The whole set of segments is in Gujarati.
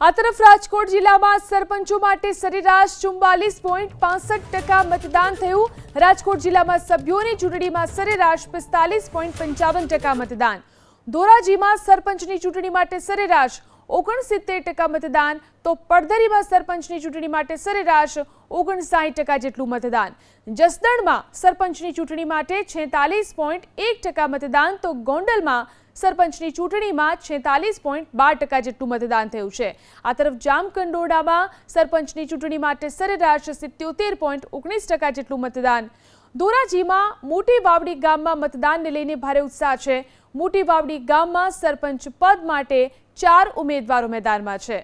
આ તરફ રાજકોટ જિલ્લામાં સરપંચો માટે સરેરાશ ચુમ્બાલીસ પોઈન્ટ પાસઠ ટકા મતદાન થયું. રાજકોટ જિલ્લામાં સભ્યોની ચૂંટણીમાં સરેરાશ પિસ્તાલીસ પોઈન્ટ પંચાવન ટકા મતદાન. ધોરાજીમાં સરપંચની ચૂંટણી માટે સરેરાશ ઓગણસિત્તેર ટકા મતદાન. તો પડધરીમાં સરપંચની ચૂંટણી માટે સરેરાશ ઓગણસાઠ ટકા જેટલું મતદાન. જસદણમાં સરપંચની ચૂંટણી માટે છેતાલીસ પોઈન્ટ એક ટકા મતદાન. તો ગોંડલમાં સરપંચની ચૂંટણીમાં છેતાલીસ પોઈન્ટ બાર ટકા જેટલું મતદાન થયું છે. આ તરફ જામકંડોડામાં સરપંચની ચૂંટણી માટે સરેરાશ સિત્યોતેર પોઈન્ટ ઓગણીસ ટકા જેટલું મતદાન. ધોરાજીમાં મોટી વાવડી ગામમાં મતદાનને લઈને ભારે ઉત્સાહ છે. મોટી વાવડી ગામમાં સરપંચ પદ માટે ચાર ઉમેદવારો મેદાનમાં છે.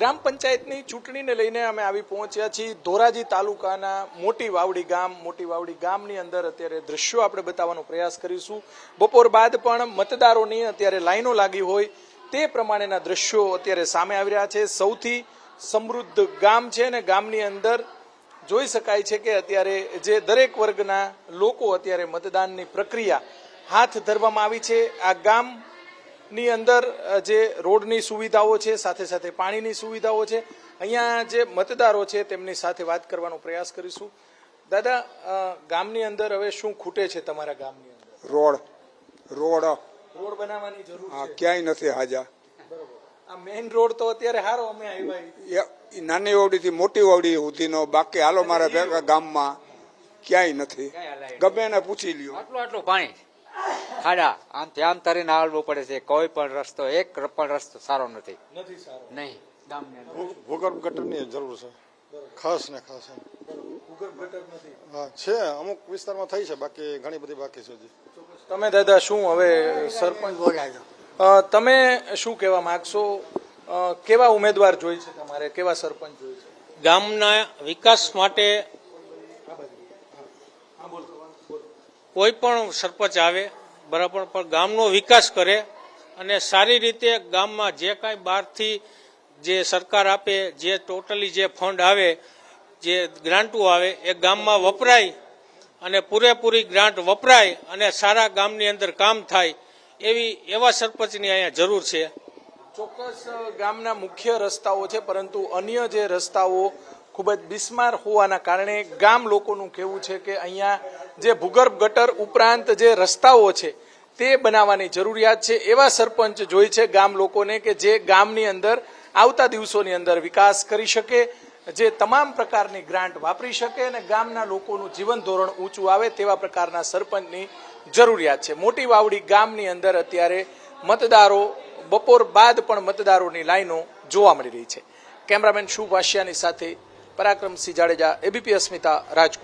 ગ્રામ પંચાયતની ચૂંટણીને લઈને અમે આવી પહોંચ્યા છીએ. ધોરાજી તાલુકાના મોટી વાવડી ગામ. મોટી વાવડી ગામની અંદર અત્યારે દ્રશ્યો આપણે બતાવવાનો પ્રયાસ કરીશું. બપોર બાદ પણ મતદારોની અત્યારે લાઈનો લાગી હોય તે પ્રમાણેના દ્રશ્યો અત્યારે સામે આવી રહ્યા છે. સૌથી સમૃદ્ધ ગામ છે અને ગામની અંદર જોઈ શકાય છે કે અત્યારે જે દરેક વર્ગના લોકો અત્યારે મતદાનની પ્રક્રિયા હાથ ધરવામાં આવી છે. આ ગામ ની અંદર જે રોડની સુવિધાઓ છે સાથે સાથે પાણીની સુવિધાઓ છે અહીંયા જે મતદારો છે તેમની સાથે વાત કરવાનો પ્રયાસ કરીશું. દાદા ગામની અંદર હવે શું ખૂટે છે તમારા ગામની અંદર? રોડ. રોડ રોડ બનાવવાની જરૂર હા ક્યાંય નથી હાજા. આ મેઇન રોડ તો અત્યારે હારો અમે આવ્યા નાની વાવડીથી મોટી વાવડી સુધીનો બાકી હાલો મારા ગામમાં ક્યાંય નથી. ગમે એને પૂછી લ્યો. આટલું આટલું પાણી. ખાડા આમ ધ્યાન તરીને હાલવું પડે છે. કોઈ પણ રસ્તો એક પણ રસ્તો સારો નથી. નથી નહીં ભૂગર્ભ ગટરની જરૂર છે. ખાસ ને ખાસ હા છે અમુક વિસ્તારમાં થઈ છે બાકી ઘણી બધી બાકી છે તમે દાદા શું હવે સરપંચ તમે શું કહેવા માંગશો? કેવા ઉમેદવાર જોઈ છે તમારે? કેવા સરપંચ જોઈ છે? ગામના વિકાસ માટે કોઈ પણ સરપંચ આવે, બરાબર, પણ ગામનો વિકાસ કરે અને સારી રીતે ગામમાં જે કાંઈ બહારથી જે સરકાર આપે, જે ટોટલી જે ફંડ આવે, જે ગ્રાન્ટો આવે, એ ગામમાં વપરાય અને પૂરેપૂરી ગ્રાન્ટ વપરાય અને સારા ગામની અંદર કામ થાય, એવી, એવા સરપંચની અહીંયા જરૂર છે. ચોક્કસ ગામના મુખ્ય રસ્તાઓ છે, પરંતુ અન્ય જે રસ્તાઓ ખૂબ જ બિસ્માર હોવાના કારણે ગામ લોકોનું કહેવું છે કે અહીંયા જે ભૂગર્ભ ગટર ઉપરાંત જે રસ્તાઓ છે તે બનાવવાની જરૂરિયાત છે. એવા સરપંચ જોઈ છે ગામ લોકોને કે જે ગામની અંદર આવતા દિવસોની અંદર વિકાસ કરી શકે, જે તમામ પ્રકારની ગ્રાન્ટ વાપરી શકે અને ગામના લોકોનું જીવન ધોરણ ઊંચું આવે તેવા પ્રકારના સરપંચની જરૂરિયાત છે. મોટી વાવડી ગામની અંદર અત્યારે મતદારો બપોર બાદ પણ મતદારોની લાઈનો જોવા મળી રહી છે. કેમેરામેન શુભ વાશિયાની સાથે પરાક્રમસિંહ જાડેજા એબીપી અસ્મિતા રાજકોટ.